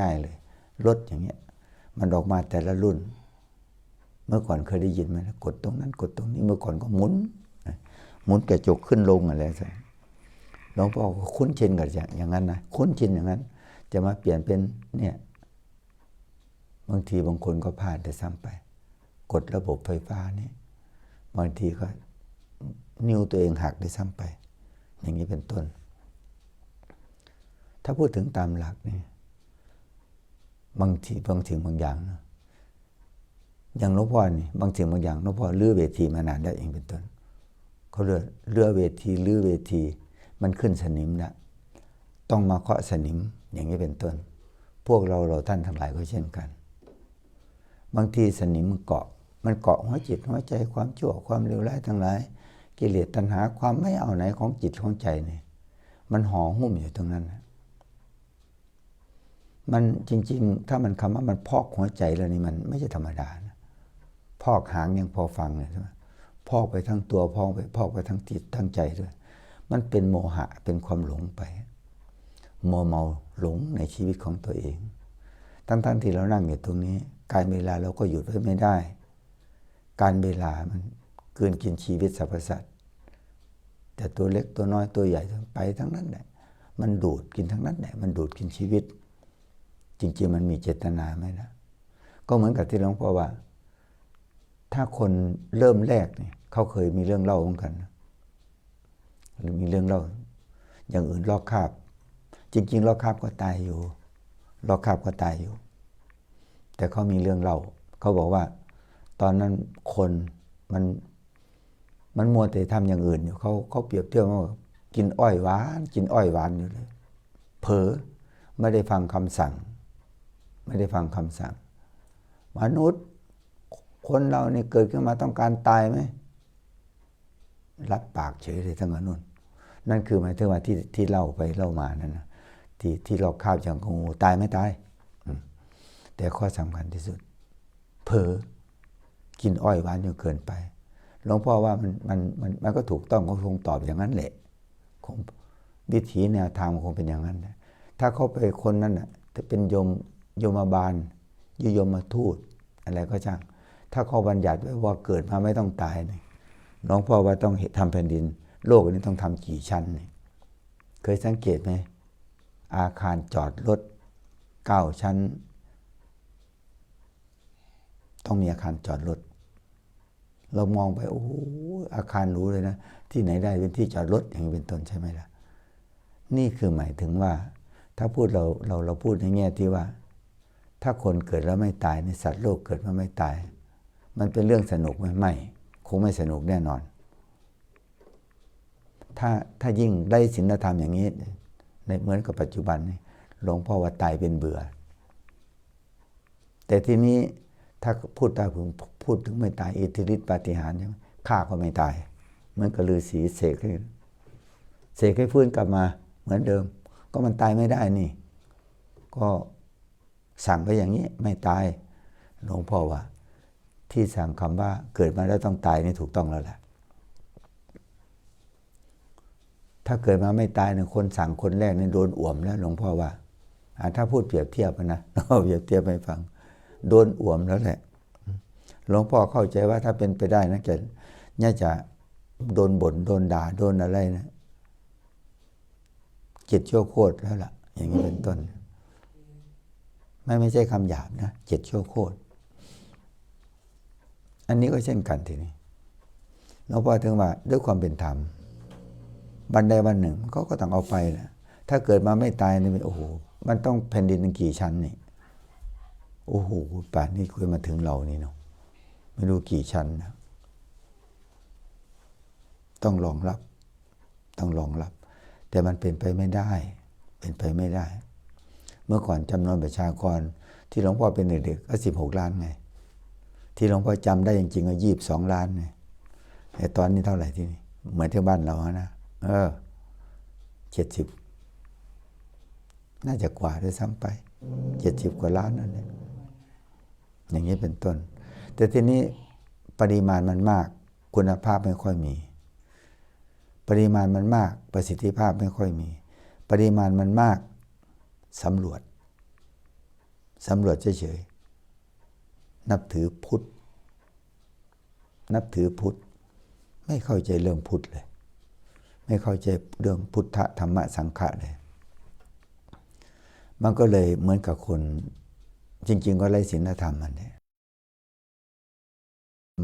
ง่ายๆเลยรถอย่างเงี้ย มันออกมาแต่ละรุ่น เมื่อก่อนเคยได้ยินไหมกดตรงนั้น กดตรงนี้เมื่อก่อนก็หมุนหมุนกระจกขึ้นลงอะไรสักหลวงพ่อคุ้นชินกับอย่างนั้นนะคุ้นชินอย่างนั้น จะมาเปลี่ยนเป็นเนี่ยบางทีบางคนก็พลาดแต่ซ้ำไป กดระบบไฟฟ้านี่บางทีก็นิ้วตัวเองหักได้ซ้ำไป อย่างนี้เป็นต้น ถ้าพูดถึงตามหลักนี่ บางทีบางสิ่งบางอย่างนะอย่างหลวงพ่อนี่บางสิ่งบางอย่างหลวงพ่อเลื่อเวทีมานานแล้เองเป็นต้นเขาเลื่อเลื่อเวทีเลื่อเวที มันขึ้นสนิมแล้วต้องมาเคาะสนิมอย่างนี้เป็นต้น พวกเราเราท่านทั้งหลายก็เช่นกัน บางทีสนิมมันเกาะ มันเกาะหัวจิตหัวใจความชั่วความเลวร้ายทั้งหลาย กิเลสตัณหาความไม่เอาไหนของจิตของใจเนี่ยมันห่อหุ้มอยู่ตรงนั้นนะ มันจริง ๆ ถ้ามันคำว่ามันพอกหัวใจแล้วนี่มันไม่ใช่ธรรมดานะพอกหางยังพอฟังเลยใช่ไหมพอกไปทั้งตัวพอกไปพอกไปทั้งจิตทั้งใจด้วย มันเป็นโมหะเป็นความหลงไปโมเมาหลงในชีวิตของตัวเอง ทั้งๆทที่เรานั่งอยู่ตรงนี้ การเวลาเราก็หยุดไว้ไม่ได้ การเวลามันเกินกินชีวิตสรรพสัตว์แต่ตัวเล็กตัวน้อยตัวใหญ่ทั้งไปทั้งนั้นแหละมันดูดกินทั้งนั้นแหละมันดูดกินชีวิต จริง ๆ มันมีเจตนาไหมนะก็เหมือนกับที่หลวงพ่อว่า ถ้าคนเริ่มแรกเนี่ยเขาเคยมีเรื่องเล่าเหมือนกันหรือมีเรื่องเล่า อย่างอื่นลอกคาบ จริง ๆลอกคาบก็ตายอยู่ลอกคาบก็ตายอยู่ แต่เขามีเรื่องเล่าเขาบอกว่า ตอนนั้นคนมันมันมัวแต่ทำอย่างอื่นอยู่เขาเขาเปรียบเทียบว่ากินอ้อยหวาน กินอ้อยหวานอยู่เลย เผลอไม่ได้ฟังคำสั่ง ไม่ได้ฟังคำสั่ง มนุษย์คนเราเนี่ยเกิดขึ้นมาต้องการตายไหมรับปากเฉยเลยทั้งนั้นนั่นคือหมายถึงว่าที่ที่เล่าไปเล่ามานั่นนะที่ที่เราข้าวจังงูตายไม่ตาย แต่ข้อสำคัญที่สุด เผลอกินอ้อยหวานจนเกินไปหลวงพ่อว่ามันมันมันมันก็ถูกต้องเขาคงตอบอย่างนั้นแหละคงวิถีแนวทางคงเป็นอย่างนั้นถ้าเขาไปคนนั้นน่ะจะเป็นโยม โยมบาลยยมมาทูตอะไรก็ช่าง ถ้าเขาบัญญัติไว้ว่าเกิดมาไม่ต้องตายเนี่ยหลวงพ่อว่าต้องทำแผ่นดิน โลกนี้ต้องทำกี่ชั้นเนี่ยเคยสังเกตไหมอาคารจอดรถเก้าชั้น ต้องมีอาคารจอดรถเรามองไปโอ้อาคารรู้เลยนะ ที่ไหนได้เป็นที่จอดรถอย่างเป็นต้นใช่ไหมล่ะ นี่คือหมายถึงว่า ถ้าพูดเราเราเราพูดในแง่ที่ว่า ถ้าคนเกิดแล้วไม่ตายในสัตว์โลกเกิดมาไม่ตาย มันเป็นเรื่องสนุกไหมไม่ คงไม่สนุกแน่นอน ถ้าถ้ายิ่งได้ศีลธรรมอย่างนี้ ในเหมือนกับปัจจุบันนี่หลวงพ่อว่าตายเป็นเบื่อ แต่ทีนี้ถ้าพูดตาผมพูดถึงไม่ตายอิทธิฤทธิปาฏิหาริย์ใช่ไหมข้าก็ไม่ตาย เหมือนกับฤาษีเสกให้เสกให้ฟื้นกลับมาเหมือนเดิม ก็มันตายไม่ได้นี่ ก็ สั่งไปอย่างนี้ไม่ตายหลวงพ่อว่า ที่สั่งคำว่าเกิดมาแล้วต้องตายนี่ถูกต้องแล้วแหละถ้าเกิดมาไม่ตายเนี่ยคนสั่งคนแรกนี่โดนอ่วมแล้วหลวงพ่อว่าถ้าพูดเปรียบเทียบนะเอาเปรียบเทียบให้ฟัง โดนอ่วมแล้วแหละหลวงพ่อเข้าใจว่าถ้าเป็นไปได้นะจะน่าจะโดนบ่นโดนด่าโดนอะไรนะจ็ดชั่วโคตรแล้วล่ะ อย่างนี้เป็นต้น ไม่ไม่ใช่คำหยาบนะเจ็ดชั่วโคตร อันนี้ก็เช่นกันทีนี้หลวงพ่อถึงว่าด้วยความเป็นธรรมบันใดวันหนึ่งเขาก็ต้องเอาไปนะถ้าเกิดมาไม่ตายนี่โอ้โหมันต้องแผ่นดินกี่ชั้นนี่โอ้โหป่านนี้คุยมาถึงเรานี่เนาะไม่รู้กี่ชั้นนะต้องรองรับ ต้องรองรับ แต่มันเป็นไปไม่ได้ เป็นไปไม่ได้ เมื่อก่อนจำนวนประชากรที่หลวงพ่อเป็นเด็กๆก็สิบหกล้านไง ที่หลวงพ่อจำได้จริงๆก็ยี่สิบสองล้านไงแต่ตอนนี้เท่าไหร่ที่นี่เหมือนที่บ้านเรานะเออเจ็ดสิบน่าจะกว่าด้วยซ้ำไปเจ็ดสิบกว่าล้านนั่นเองอย่างนี้เป็นต้น แต่ทีนี้ปริมาณมันมาก คุณภาพไม่ค่อยมี ปริมาณมันมากประสิทธิภาพไม่ค่อยมี ปริมาณมันมาก สำรวจสำรวจเฉยๆนับถือพุทธ นับถือพุทธ ไม่เข้าใจเรื่องพุทธเลย ไม่เข้าใจเรื่องพุทธธรรมะสังฆะเลย มันก็เลยเหมือนกับคนจริง ๆ ก็ไร้ศีลธรรมมันเนี่ย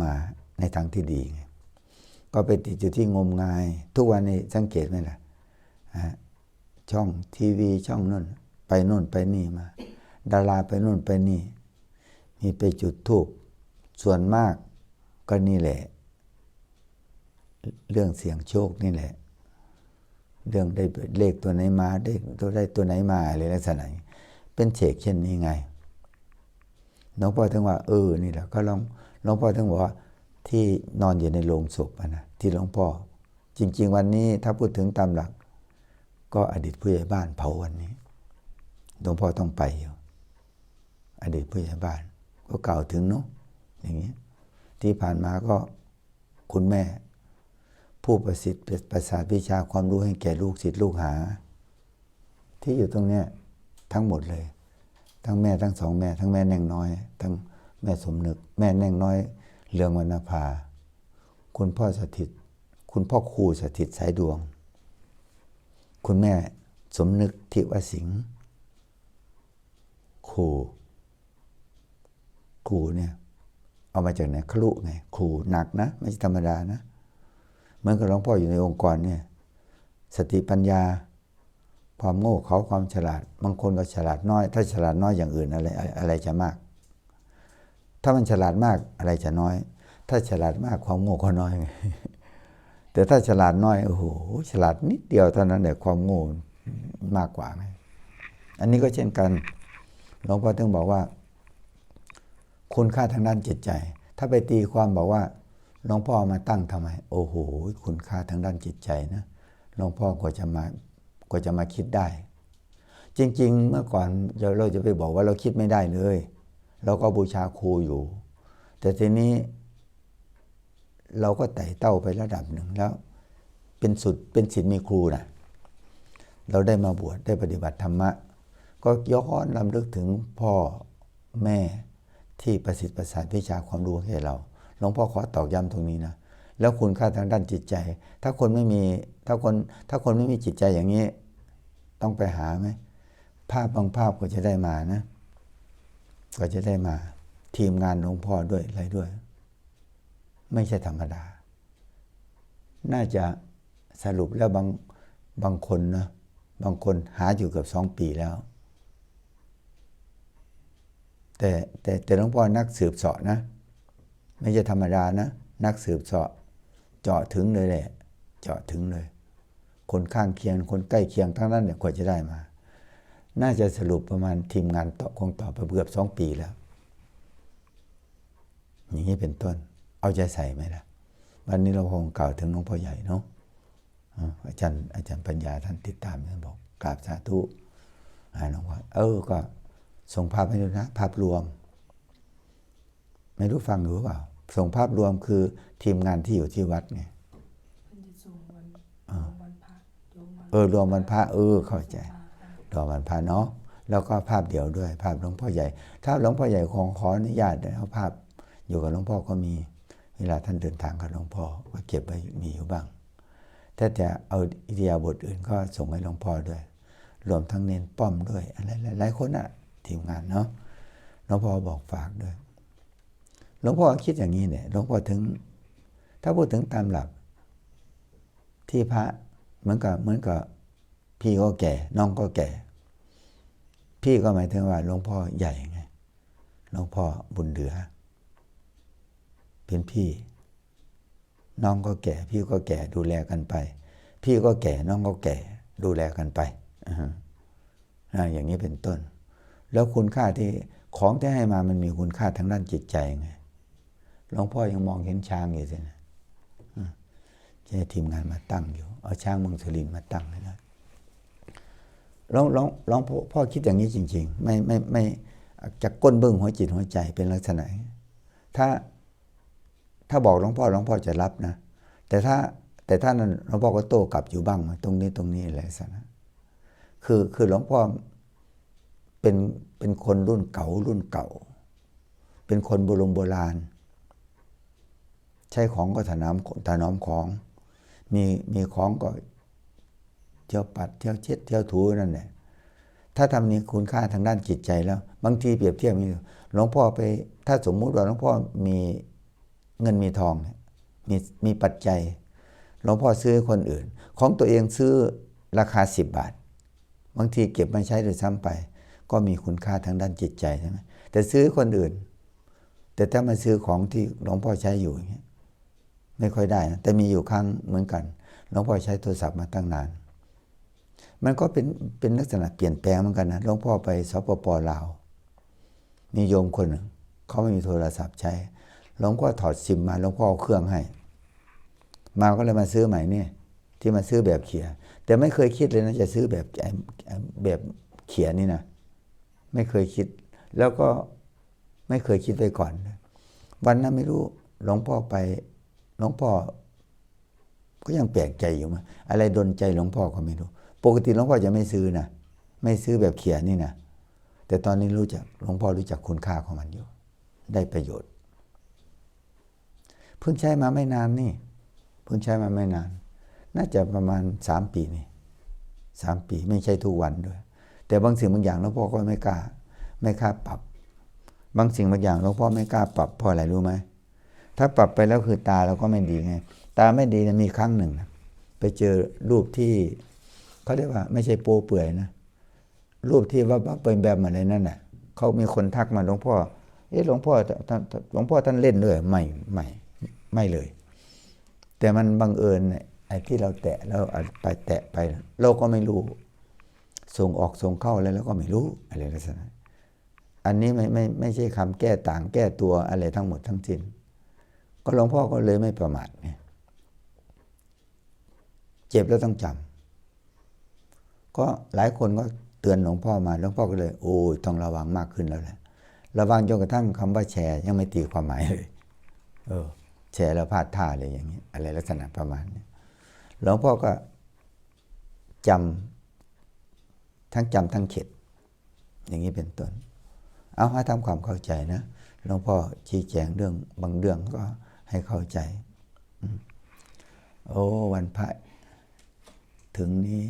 มาในทางที่ดีไงก็ไปติดอยู่ที่งมงาย ทุกวันนี้สังเกตไหมล่ะช่องทีวีช่องนู่น ไปนู่นไปนี่มา ดาราไปนู่นไปนี่ มีไปจุดทูบส่วนมากก็นี่แหละ เรื่องเสียงโชคนี่แหละ เรื่องได้เลขตัวไหนมาได้ตัวได้ตัวไหนมาอะไรลักษณะนี้เป็นเฉกเช่นนี้ไงหลวงพ่อถึงว่าเออนี่แหละก็ลองหลวงพ่อถึงบอกว่าที่นอนอยู่ในโรงศพนะที่หลวงพ่อ จริง ๆ วันนี้ถ้าพูดถึงตามหลัก ก็อดีตผู้ใหญ่บ้านเผาวันนี้ หลวงพ่อต้องไปอยู่อดีตผู้ใหญ่บ้าน ก็กล่าวถึงเนาะอย่างนี้ที่ผ่านมาก็คุณแม่ ผู้ประสิทธิ์ประสาทวิชาความรู้ให้แก่ลูกศิษย์ลูกหา ที่อยู่ตรงเนี้ยทั้งหมดเลย ทั้งแม่ทั้งสองแม่ ทั้งแม่แน่งน้อย ทั้งแม่สมนึก แม่แน่งน้อยเรืองวรรณภา คุณพ่อสถิต คุณพ่อครูสถิตสายดวง คุณแม่สมนึกทิวสิงห์ ครูครูเนี่ย เอามาจากไหนครุไงครูหนักนะ ไม่ใช่ธรรมดานะเหมือนกับหลวงพ่ออยู่ในองค์กรเนี่ย สติปัญญา ความโง่เขาความฉลาด บางคนก็ฉลาดน้อย ถ้าฉลาดน้อยอย่างอื่นอะไรอะไรจะมาก ถ้ามันฉลาดมากอะไรจะน้อย ถ้าฉลาดมากความโง่ก็น้อยไงแต่ถ้าฉลาดน้อยโอ้โหฉลาดนิดเดียวเท่านั้นแหละความโง่มากกว่าไงอันนี้ก็เช่นกัน หลวงพ่อถึงบอกว่า คุณค่าทางด้านจิตใจ ถ้าไปตีความบอกว่าหลวงพ่อมาตั้งทำไม โอ้โห คุณค่าทางด้านจิตใจนะหลวงพ่อกว่าจะมากว่าจะมาคิดได้ จริง ๆ เมื่อก่อนเราจะไปบอกว่าเราคิดไม่ได้เลยเราก็บูชาครูอยู่ แต่ทีนี้ เราก็ไต่เต้าไประดับหนึ่งแล้ว เป็นสุดเป็นศิษย์มีครูนะเราได้มาบวชได้ปฏิบัติธรรมะ ก็ย้อนลำลึกถึงพ่อแม่ที่ประสิทธิ์ประสาทวิชาความรู้ให้เรา หลวงพ่อขอตอกย้ำตรงนี้นะ แล้วคุณค่าทางด้านจิตใจ ถ้าคนไม่มี ถ้าคน ถ้าคนไม่มีจิตใจอย่างนี้ ต้องไปหาไหม ภาพบางภาพก็จะได้มานะ ก็จะได้มา ทีมงานหลวงพ่อด้วยอะไรด้วย ไม่ใช่ธรรมดา น่าจะสรุปแล้วบาง บางคนนะ บางคนหาอยู่เกือบสองปีแล้ว แต่แต่แต่หลวงพ่อนักสืบเสาะนะ ไม่ใช่ธรรมดานะ นักสืบเสาะเจาะถึงเลยแหละ เจาะถึงเลย คนข้างเคียงคนใกล้เคียงทั้งนั้นเนี่ยกว่าจะได้มา น่าจะสรุปประมาณทีมงานต่อคงต่อไปเกือบสองปีแล้ว อย่างนี้เป็นต้น เอาใจใส่ไหมล่ะ วันนี้เราคงกล่าวถึงหลวงพ่อใหญ่เนาะอาจารย์อาจารย์ปัญญาท่านติดตามท่านบอกกราบสาธุหลวงพ่อเออก็ ส่งภาพให้ดูนะภาพรวม ไม่รู้ฟังหรือเปล่า ส่งภาพรวมคือทีมงานที่อยู่ที่วัดไงมันจะส่งวันวันพระรวมวันเออรวมวันพระเออเข้าใจรวมวันพระเนาะแล้วก็ภาพเดียวด้วย ภาพหลวงพ่อใหญ่ ถ้าหลวงพ่อใหญ่ของขออนุญาตเอาภาพ อยู่กับหลวงพ่อก็มี เวลาท่านเดินทางกับหลวงพ่อก็เก็บไว้มีอยู่บ้างถ้าจะเอาอิทยาบทอื่นก็ส่งให้หลวงพ่อด้วย รวมทั้งเน้นป้อมด้วยอะไรหลายๆคนอะ ทีมงานเนาะหลวงพ่อบอกฝากด้วยหลวงพ่อคิดอย่างนี้เนี่ยหลวงพ่อถึง ถ้าพูดถึงตามหลัก ที่พระเหมือนกับเหมือนกับพี่ก็แก่ น้องก็แก่ พี่ก็หมายถึงว่าหลวงพ่อใหญ่ไงหลวงพ่อบุญเหลือ เป็นพี่ น้องก็แก่ พี่ก็แก่ดูแลกันไป พี่ก็แก่น้องก็แก่ดูแลกันไปอย่างนี้เป็นต้น แล้วคุณค่าที่ของที่ให้มามันมีคุณค่าทางด้านจิตใจไงหลวงพ่อยังมองเห็นช้างอยู่สินะจะทีมงานมาตั้งอยู่ เอาช้างเมืองสุรินมาตั้งเลยนะลองลองลองพ่อคิดอย่างนี้จริง ๆ ไม่ไม่ไม่จะก้นเบื้องหัวจิตหัวใจเป็นลักษณะ ถ้าถ้าบอกหลวงพ่อหลวงพ่อจะรับนะ แต่ถ้าแต่ถ้านั้นหลวงพ่อก็โต้กลับอยู่บ้าง ตรงนี้ตรงนี้อะไรสักนะคือคือหลวงพ่อ เป็นเป็นคนรุ่นเก่ารุ่นเก่า เป็นคนโบราณโบราณ ใช้ของก็ถนอมถนอมของ มีมีของก็เที่ยวปัดเที่ยวเช็ดเที่ยวถูนั่นแหละถ้าทำนี้คุณค่าทางด้านจิตใจแล้ว บางทีเปรียบเทียบมีหลวงพ่อไป ถ้าสมมุติว่าหลวงพ่อมีเงินมีทองมีมีปัจจัยหลวงพ่อซื้อให้คนอื่น ของตัวเองซื้อราคา 10 บาท บางทีเก็บมาใช้หรือซ้ำไป ก็มีคุณค่าทางด้านจิตใจใช่ไหมแต่ซื้อให้คนอื่น แต่ถ้ามาซื้อของที่หลวงพ่อใช้อยู่อย่างเงี้ยไม่ค่อยได้นะแต่มีอยู่ครั้งเหมือนกันหลวงพ่อใช้โทรศัพท์มาตั้งนาน มันก็เป็นเป็นลักษณะเปลี่ยนแปลงเหมือนกันนะหลวงพ่อไปสปปลาวมีโยมคนหนึ่งเขาไม่มีโทรศัพท์ใช้หลวงพ่อถอดซิมมาหลวงพ่อเอาเครื่องให้ มาก็เลยมาซื้อใหม่เนี่ย ที่มาซื้อแบบเขีย แต่ไม่เคยคิดเลยนะจะซื้อแบบแบบเขียนี่นะ ไม่เคยคิด แล้วก็ไม่เคยคิดไปก่อน วันนั้นไม่รู้หลวงพ่อไปหลวงพ่อก็ยังแปลกใจอยู่มาอะไรดนใจหลวงพ่อก็ไม่รู้ ปกติหลวงพ่อจะไม่ซื้อนะไม่ซื้อแบบเขียนนี่นะแต่ตอนนี้รู้จักหลวงพ่อรู้จักคุณค่าของมันอยู่ ได้ประโยชน์ เพิ่งใช้มาไม่นานนี่ เพิ่งใช้มาไม่นาน น่าจะประมาณสามปีนี่สามปีไม่ใช่ทุกวันด้วย แต่บางสิ่งบางอย่างหลวงพ่อก็ไม่กล้า ไม่กล้าปรับบางสิ่งบางอย่างหลวงพ่อไม่กล้าปรับเพราะอะไรรู้ไหมถ้าปรับไปแล้วคือตาเราก็ไม่ดีไง ตาไม่ดีนะมีครั้งหนึ่งนะไปเจอรูปที่เขาเรียกว่าไม่ใช่โปเปื่อยนะรูปที่ว่าว่าเป็นแบบอะไรนั่นน่ะเขามีคนทักมาหลวงพ่อเอ๊ะหลวงพ่อท่านหลวงพ่อท่านเล่นด้วยไม่ไม่ไม่เลย แต่มันบังเอิญไอ้ที่เราแตะแล้วเอาไปแตะไป เราก็ไม่รู้ ส่งออกส่งเข้าอะไรแล้วก็ไม่รู้อะไรลักษณะอันนี้ไม่ไม่ไม่ใช่คำแก้ต่างแก้ตัวอะไรทั้งหมดทั้งสิ้น ก็หลวงพ่อก็เลยไม่ประมาทไงเจ็บแล้วต้องจำก็หลายคนก็เตือนหลวงพ่อมาหลวงพ่อก็เลย โอ้ยต้องระวังมากขึ้นแล้วแหละระวังจนกระทั่งคำว่าแชร์ยังไม่ตีความหมายเลย เออ แชร์แล้วพลาดท่าอะไรอย่างนี้อะไรลักษณะประมาณนี้หลวงพ่อก็จำ ทั้งจำทั้งเข็ด อย่างนี้เป็นต้น เอาให้ทำความเข้าใจนะหลวงพ่อชี้แจงเรื่องบางเรื่องก็ให้เข้าใจ โอ้วันพระถึงนี้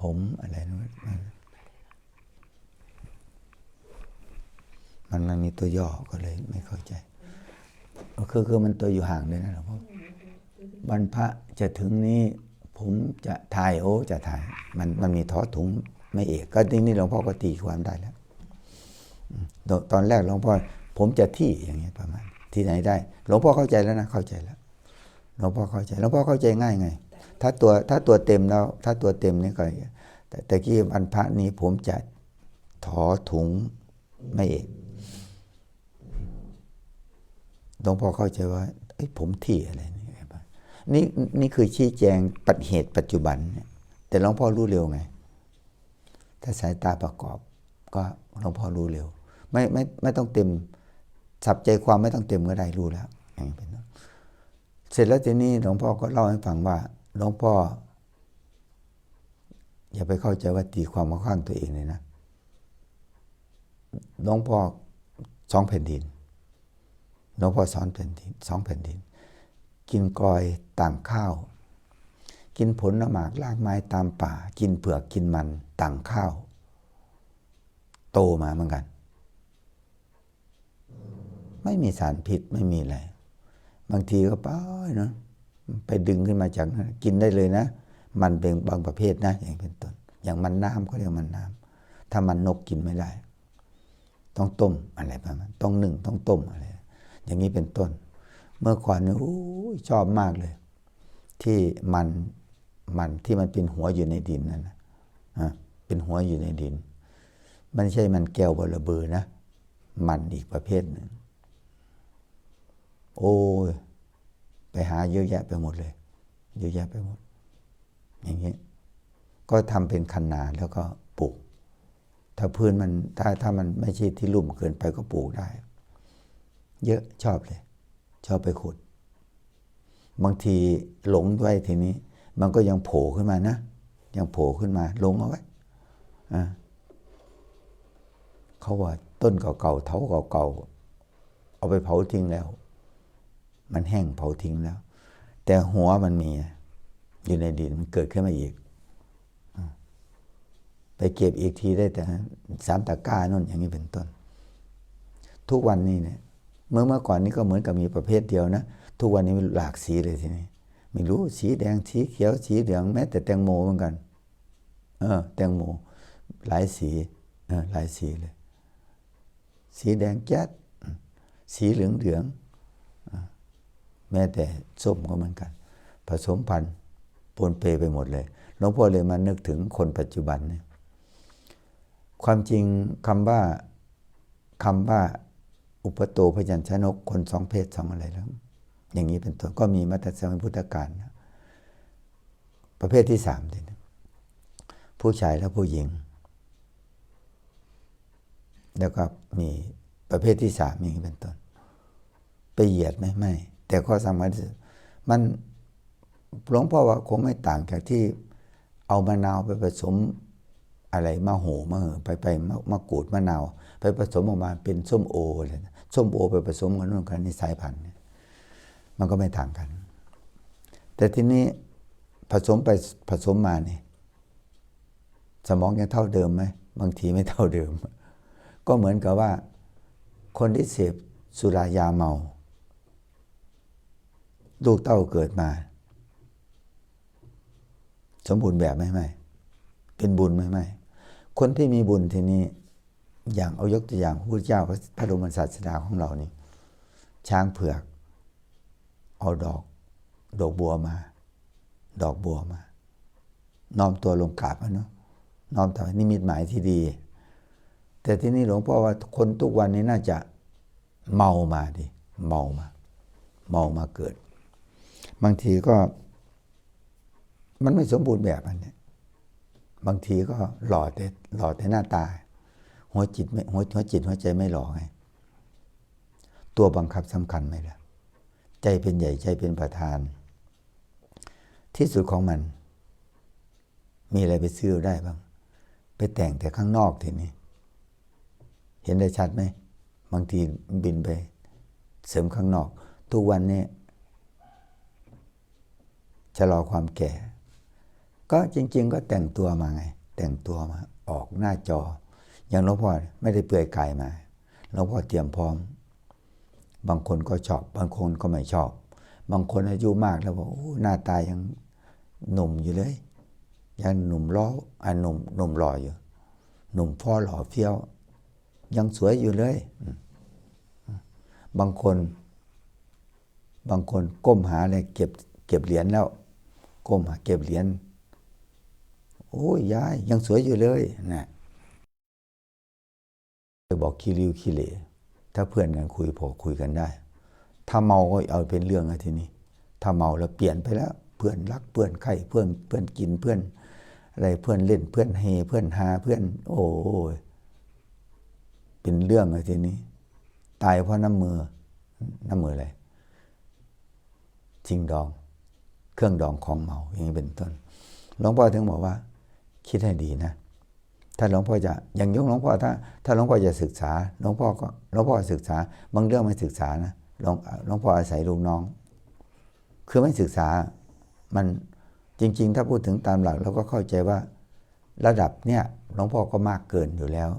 ผมอะไรนะมันมันมันมีตัวย่อก็เลยไม่เข้าใจ คือคือมันตัวอยู่ห่างเลยนะหลวงพ่อวันพระจะถึงนี้ ผมจะถ่ายโอ้จะถ่าย มันมันมีทอถุงไม่เอก ก็ทีนี้หลวงพ่อก็ตีความได้แล้ว ตอนแรกหลวงพ่อผมจะที่อย่างเงี้ยประมาณ ที่ไหนได้ หลวงพ่อเข้าใจแล้วนะเข้าใจแล้วหลวงพ่อเข้าใจหลวงพ่อเข้าใจง่ายไง ถ้าตัวถ้าตัวเต็มแล้ว ถ้าตัวเต็มนี่ก็แต่แต่กี้วันพระนี้ผมจะถอถุงไม่เอกหลวงพ่อเข้าใจว่าผมที่อะไรนี่ นี่นี่คือชี้แจงปัจเหตุปัจจุบันเนี่ยแต่หลวงพ่อรู้เร็วไง ถ้าสายตาประกอบ ก็หลวงพ่อรู้เร็ว ไม่ไม่ไม่ต้องเต็มสับใจความไม่ต้องเต็มก็ได้รู้แล้วอย่างเป็นเสร็จแล้วทีนี้หลวงพ่อก็เล่าให้ฟังว่าหลวงพ่อ อย่าไปเข้าใจว่าตีความมาข้างตัวเองเลยนะหลวงพ่อสองแผ่นดินหลวงพ่อสอนแผ่นดินสองแผ่นดิน กินกอยต่างข้าว กินผลหมากลากไม้ตามป่า กินเผือกกินมันต่างข้าว โตมาเหมือนกัน ไม่มีสารพิษไม่มีอะไร บางทีก็ไปเนาะไปดึงขึ้นมาจากนั้นกินได้เลยนะ มันเป็นบางประเภทนะ อย่างเป็นต้น อย่างมันน้ำก็เรียกมันน้ำถ้ามันนกกินไม่ได้ ต้องต้มอะไรประมาณต้องนึ่งต้องต้มอะไร อย่างนี้เป็นต้น เมื่อก่อนเนี่ยโอ้ยชอบมากเลย ที่มันมันที่มันเป็นหัวอยู่ในดินนั่นนะเป็นหัวอยู่ในดิน มันไม่ใช่มันแก้วบระเบือนะ มันอีกประเภทหนึ่ง โอ้ยไปหาเยอะแยะไปหมดเลย เยอะแยะไปหมด อย่างนี้ยก็ทำเป็นคันนาแล้วก็ปลูก ถ้าพื้นมันถ้าถ้ามันไม่ใช่ที่ลุ่มเกินไปก็ปลูกได้ เยอะชอบเลย ชอบไปขุด บางทีหลงด้วยทีนี้ มันก็ยังโผล่ขึ้นมานะ ยังโผล่ขึ้นมาหลงเอาไว้เขาว่าต้นเก่าๆเถาเก่าๆเอาไปเผาทิ้งแล้ว มันแห้งเผาทิ้งแล้ว แต่หัวมันมี อยู่ในดินมันเกิดขึ้นมาอีกไปเก็บอีกทีได้แต่สามตะกร้านั่นอย่างนี้เป็นต้น ทุกวันนี้เนี่ย เมื่อเมื่อก่อนนี้ก็เหมือนกับมีประเภทเดียวนะ ทุกวันนี้มันหลากสีเลยทีนี้ไม่รู้สีแดงสีเขียวสีเหลืองแม้แต่แตงโมเหมือนกันเออแตงโมหลายสีเออหลายสีเลย สีแดงแจ๊ดสีเหลืองเหลืองแม้แต่ส้มก็เหมือนกัน ผสมพันธุ์ปนเปไปหมดเลยหลวงพ่อเลยมานึกถึงคนปัจจุบันเนี่ยความจริงคำว่าคำว่า อุปโตพยัญชนกคนสองเพศสองอะไรแล้ว อย่างนี้เป็นต้นก็มีมาต่สมัยพุทธกาลประเภทที่สามเลยนะผู้ชายและผู้หญิง แล้วก็มีประเภทที่สามอย่างนี้เป็นต้น ไปเหยียดไหมไม่ แต่ข้อสำคัญที่สุดมันหลวงพ่อว่าคงไม่ต่างจากที่เอามะนาวไปผสม อะไรมะโหมะเหอไปไปมะมะกรูดมะนาวไปผสมออกมาเป็นส้มโอเลยนะส้มโอไปผสมกันนู่นกันนี่สายพันธุ์มันก็ไม่ต่างกัน แต่ทีนี้ผสมไปผสมมานี่สมองยังเท่าเดิมไหมบางทีไม่เท่าเดิม ก็เหมือนกับว่า คนที่เสพสุรายาเมา ลูกเต้าเกิดมา สมบูรณ์แบบไหมไม่เป็นบุญไหมไม่ คนที่มีบุญทีนี้ อย่างเอายกตัวอย่างพระพุทธเจ้าพระบรมศาสดาของเรานี่ ช้างเผือก เอาดอก ดอกบัวมา ดอกบัวมา น้อมตัวลงกราบนเนาะน้อมถวายนิมิตหมายที่ดี แต่ที่นี่หลวงพ่อว่าคนทุกวันนี้น่าจะเมามาดิเมามา เมามาเกิด บางทีก็ มันไม่สมบูรณ์แบบอันเนี้ย บางทีก็หล่อแต่หล่อแต่หน้าตา หัวจิตไม่หัวหัวจิตหัวใจไม่หล่อไงตัวบังคับสำคัญไหมล่ะใจเป็นใหญ่ใจเป็นประธาน ที่สุดของมัน มีอะไรไปซื้อได้บ้าง ไปแต่งแต่ข้างนอกทีนี้เห็นได้ชัดไหมบางทีบินไป เสริมข้างนอก ทุกวันนี้ชะลอความแก่ ก็จริง ๆ ก็แต่งตัวมาไง แต่งตัวมาออกหน้าจอ อย่างหลวงพ่อไม่ได้เปลือยกายมาหลวงพ่อเตรียมพร้อม บางคนก็ชอบ บางคนก็ไม่ชอบ บางคนอายุมากแล้วบอกโอ้หน้าตายังหนุ่มอยู่เลย ยังหนุ่มล้ออะหนุ่มหนุ่มหล่ออยู่ หนุ่มพ่อหล่อเฟี้ยว ยังสวยอยู่เลย บางคน บางคนก้มหาอะไรเก็บเก็บเหรียญแล้ว ก้มหาเก็บเหรียญ โอ้ยยายยังสวยอยู่เลยนะไปบอกขี้ริ้วขี้เหร่ถ้าเพื่อนกันคุยพอคุยกันได้ ถ้าเมาก็เอาเป็นเรื่องอะทีนี้ ถ้าเมาแล้วเปลี่ยนไปแล้ว เพื่อนรักเพื่อนไข่เพื่อนเพื่อนกินเพื่อนอะไรเพื่อนเล่นเพื่อนเฮเพื่อนหาเพื่อน โอ้ยเป็นเรื่องเลยทีนี้ ตายเพราะน้ำมือ น้ำมืออะไรทิ้งดอง เครื่องดองของเมาอย่างนี้เป็นต้นหลวงพ่อถึงบอกว่า คิดให้ดีนะ ถ้าหลวงพ่อจะอย่างยกหลวงพ่อถ้า ถ้าหลวงพ่อจะศึกษาหลวงพ่อก็หลวงพ่อศึกษา บางเรื่องไม่ศึกษานะหลวงหลวงพ่ออาศัยลูกน้อง คือไม่ศึกษามันจริง ๆ ถ้าพูดถึงตามหลักเราก็เข้าใจว่าระดับเนี่ยหลวงพ่อก็มากเกินอยู่แล้ว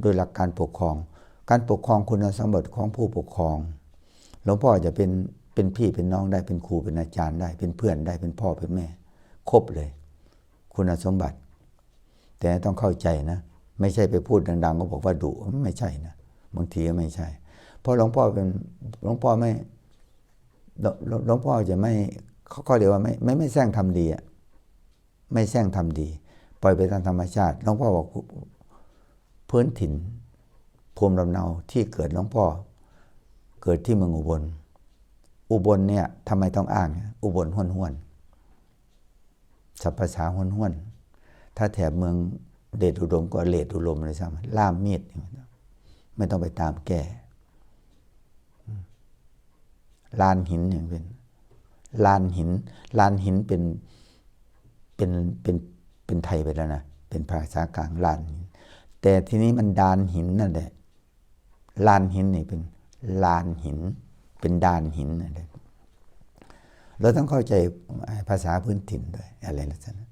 โดยหลักการปกครอง การปกครองคุณสมบัติของผู้ปกครอง หลวงพ่อจะเป็นเป็นพี่เป็นน้องได้เป็นครูเป็นอาจารย์ได้เป็นเพื่อนได้เป็นพ่อเป็นแม่ ครบเลย คุณสมบัติ แต่ต้องเข้าใจนะ ไม่ใช่ไปพูดดังๆ ก็บอกว่าดุไม่ใช่นะบางทีก็ไม่ใช่ เพราะหลวงพ่อเป็นหลวงพ่อไม่หลวงพ่อจะไม่เขาก็เรียกว่าไม่ไม่ไม่แซงทำดีอะไม่แซงทำดี ปล่อยไปตามธรรมชาติหลวงพ่อบอกพื้นถิ่นภูมิลำเนาที่เกิดหลวงพ่อ เกิดที่เมืองอุบล อุบลเนี่ยทำไมต้องอ้าง อุบลห้วนห้วน สัพภาษาห้วนห้วนถ้าแถบเมืองเดชอุดมก็เลดอุดมเลยใช่ไหมล่ามมีดไม่ต้องไปตามแก่ลานหินอย่างเป็นลานหิน ลานหินเป็นเป็นเป็นเป็นไทยไปแล้วนะเป็นภาษากลางลานหิน แต่ทีนี้มันดานหินนั่นแหละลานหินนี่เป็นลานหิน เป็นดานหินนั่นแหละ เราต้องเข้าใจภาษาพื้นถิ่นด้วยอะไรลักษณะ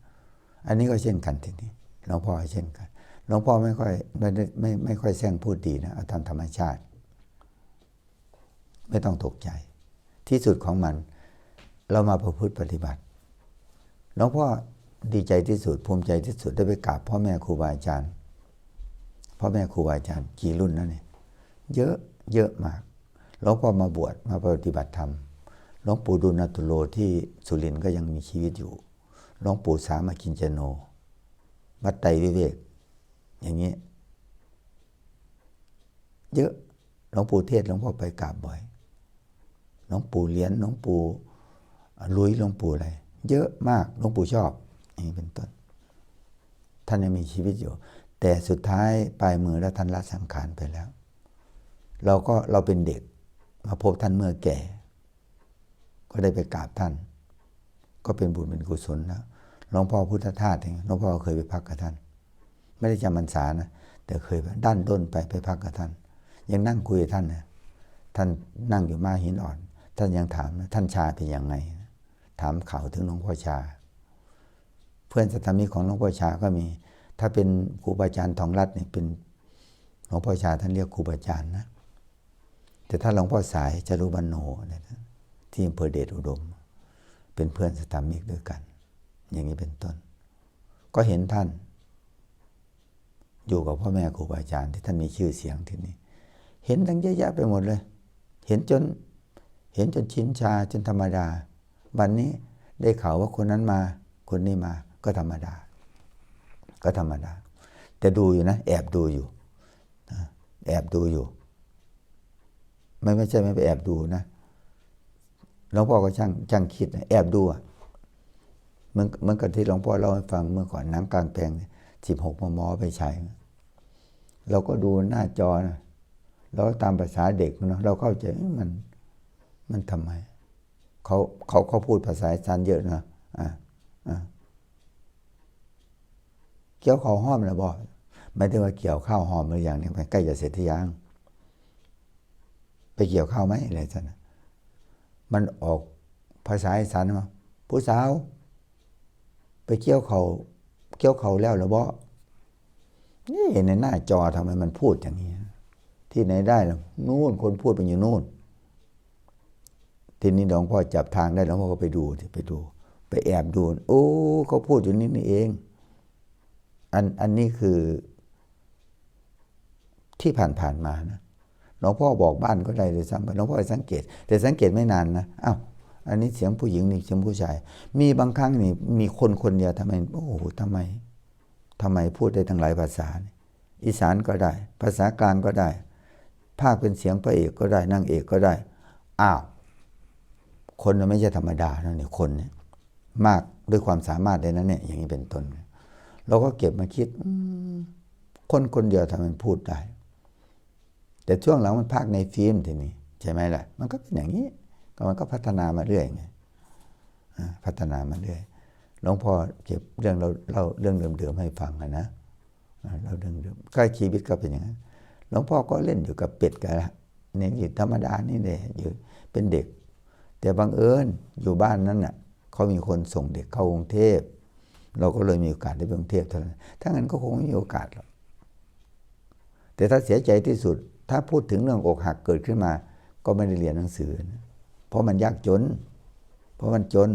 อันนี้ก็เช่นกันทีนี้หลวงพ่อเช่นกันหลวงพ่อไม่ค่อยไม่ได้ไม่ไม่ค่อยแซงพูดดีนะเอาตามธรรมชาติ ไม่ต้องตกใจ ที่สุดของมัน เรามาประพฤติปฏิบัติหลวงพ่อดีใจที่สุดภูมิใจที่สุดได้ไปกราบพ่อแม่ครูบาอาจารย์พ่อแม่ครูบาอาจารย์กี่รุ่นนั่นเนี่ยเยอะเยอะมากหลวงพ่อมาบวชมาปฏิบัติธรรม หลวงปู่ดุลนาตุโลที่สุรินทร์ก็ยังมีชีวิตอยู่หลวงปู่สามากินเจโน วัดไตรวิเวก อย่างนี้ เยอะหลวงปู่เทศหลวงพ่อไปกราบบ่อยหลวงปู่เลี้ยนหลวงปู่ลุยหลวงปู่อะไรเยอะมากหลวงปู่ชอบอย่างนี้เป็นต้น ท่านยังมีชีวิตอยู่ แต่สุดท้ายปลายมือแล้วท่านละสังขารไปแล้ว เราก็เราเป็นเด็กมาพบท่านเมื่อแก่ ก็ได้ไปกราบท่าน ก็เป็นบุญเป็นกุศลนะหลวงพ่อพุทธทาสเองหลวงพ่อเคยไปพักกับท่าน ไม่ได้จำพรรษานะแต่เคยด้านต้นไปไปพักกับท่าน ยังนั่งคุยกับท่านนะท่านนั่งอยู่มาหินอ่อน ท่านยังถามนะท่านชาเป็นยังไง ถามข่าวถึงหลวงพ่อชา เพื่อนสัตมิกของหลวงพ่อชาก็มี ถ้าเป็นครูบาอาจารย์ทองรัตน์เนี่ยเป็นหลวงพ่อชาท่านเรียกครูบาอาจารย์นะแต่ถ้าหลวงพ่อสายจรุบันโนเนี่ยนะ ที่อำเภอเดชอุดม เป็นเพื่อนสตามิกด้วยกัน อย่างนี้เป็นต้น ก็เห็นท่าน อยู่กับพ่อแม่ครูบาอาจารย์ที่ท่านมีชื่อเสียงที่นี่เห็นทั้งเยอะแยะไปหมดเลย เห็นจนเห็นจนชินชาจนธรรมดา วันนี้ได้ข่าวว่าคนนั้นมา คนนี้มาก็ธรรมดา ก็ธรรมดา แต่ดูอยู่นะ แอบดูอยู่ แอบดูอยู่ ไม่ไม่ใช่ไม่ไปแอบดูนะ หลวงพ่อก็ช่างช่างคิดแอบดูเหมือนเหมือนกับที่หลวงพ่อเล่าให้ฟังเมื่อก่อนหนังกลางแปลงสิบหกมมไปใช้เราก็ดูหน้าจอนะเราตามภาษาเด็กเนาะเราเข้าใจมันมันทำไมเขาเขาเขาพูดภาษาสานเยอะนะอ่าอ่าเกี่ยวข้าวหอมนะบอกไม่ได้ว่าเกี่ยวข้าวหอมหรืออย่างนี้ใกล้จะเสร็จที่ยัง ไปเกี่ยวข้าวไหมอะไรสัน มันออกภาษาอีสานมาผู้สาว ไปเกี่ยวเขาเกี่ยวเขาแล้วหรือบ่นี่ในหน้าจอทำไมมันพูดอย่างนี้ ที่ไหนได้ล่ะนู่นคนพูดเป็นอยู่นู่น ทีนี้หลวงพ่อจับทางได้หลวงพ่อก็ไปดูไปดู ไปแอบดู โอ้เขาพูดอยู่นี่นี่เอง อันอันนี้คือที่ผ่านๆมานะ ลวงพ่อบอกบ้านก็ได้เลยซ้ำไปหลวงพ่อสังเกต แต่สังเกตไม่นานนะอ้าวอันนี้เสียงผู้หญิงนี่เสียงผู้ชาย มีบางครั้งนี่มีคนคนเดียวทำไมโอ้โหทำไมทำไมพูดได้ทั้งหลายภาษา อีสานก็ได้ ภาษากลางก็ได้ ภาคเป็นเสียงพระเอกก็ได้นางเอกก็ได้อ้าวคนไม่ใช่ธรรมดานะเนี่ยคนเนี่ยมากด้วยความสามารถเลยนะเนี่ยอย่างนี้เป็นต้นเราก็เก็บมาคิดคนคนเดียวทำไมพูดได้ แต่ช่วงหลังมันภาคในฟิล์มทีนี้ใช่ไหมล่ะ มันก็เป็นอย่างนี้ ก็มันก็พัฒนามาเรื่อยไงพัฒนามาเรื่อยหลวงพ่อเก็บเรื่องเราเล่าเรื่องเดิมๆให้ฟังนะเราเรื่องเดิมก็ชีวิตก็เป็นอย่างนั้นหลวงพ่อก็เล่นอยู่กับเป็ดกันเนี่ยอยู่ธรรมดานี่แหละอยู่เป็นเด็ก แต่บังเอิญอยู่บ้านนั้นน่ะเขามีคนส่งเด็กเข้ากรุงเทพเราก็เลยมีโอกาสได้ไปกรุงเทพเท่านั้นถ้างั้นก็คงไม่มีโอกาสหรอกแต่ถ้าเสียใจที่สุด ถ้าพูดถึงเรื่องอกหักเกิดขึ้นมา ก็ไม่ได้เรียนหนังสือ เพราะมันยากจน เพราะมันจน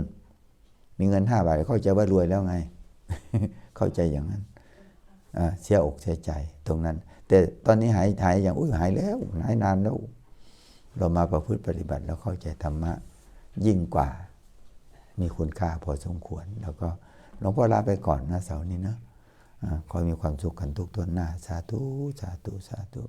มีเงินห้าบาทเข้าใจว่ารวยแล้วไง เข้าใจอย่างนั้นเสียอกเสียใจตรงนั้น แต่ตอนนี้หายหายอย่างอุ้ยหายแล้วหายนานแล้ว เรามาประพฤติปฏิบัติแล้วเข้าใจธรรมะ ยิ่งกว่า มีคุณค่าพอสมควร แล้วก็หลวงพ่อลาไปก่อนนะเสาร์นี้นะขอมีความสุขกันทุกตัวหน้า สาธุ สาธุ สาธุ